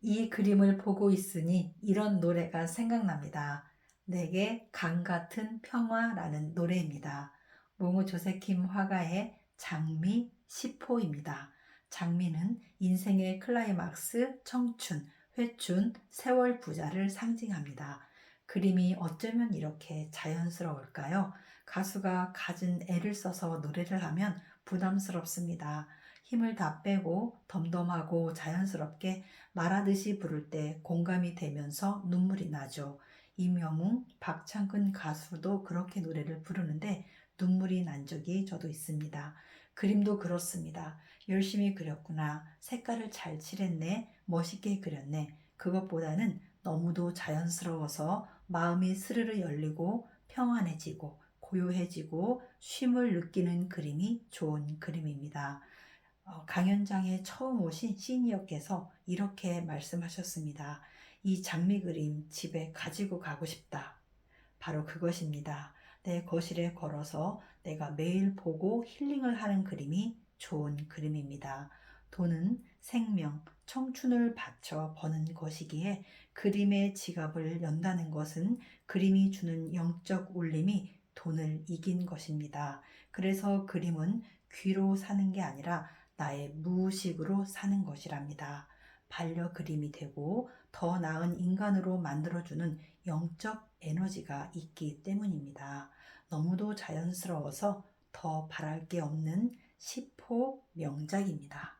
이 그림을 보고 있으니 이런 노래가 생각납니다. 내게 강 같은 평화라는 노래입니다. 몽우 조세킴 화가의 장미 10호입니다. 장미는 인생의 클라이막스, 청춘, 회춘, 세월 부자를 상징합니다. 그림이 어쩌면 이렇게 자연스러울까요? 가수가 갖은 애를 써서 노래를 하면 부담스럽습니다. 힘을 다 빼고 덤덤하고 자연스럽게 말하듯이 부를 때 공감이 되면서 눈물이 나죠. 임영웅, 박창근 가수도 그렇게 노래를 부르는데 눈물이 난 적이 저도 있습니다. 그림도 그렇습니다. 열심히 그렸구나. 색깔을 잘 칠했네. 멋있게 그렸네. 그것보다는 너무도 자연스러워서 마음이 스르르 열리고 평안해지고 고요해지고 쉼을 느끼는 그림이 좋은 그림입니다. 어, 강연장에 처음 오신 시니어께서 이렇게 말씀하셨습니다. 이 장미 그림 집에 가지고 가고 싶다. 바로 그것입니다. 내 거실에 걸어서 내가 매일 보고 힐링을 하는 그림이 좋은 그림입니다. 돈은 생명, 청춘을 바쳐 버는 것이기에 그림의 지갑을 연다는 것은 그림이 주는 영적 울림이 돈을 이긴 것입니다. 그래서 그림은 귀로 사는 게 아니라 나의 무의식으로 사는 것이랍니다. 반려 그림이 되고 더 나은 인간으로 만들어주는 영적 에너지가 있기 때문입니다. 너무도 자연스러워서 더 바랄 게 없는 10호 명작입니다.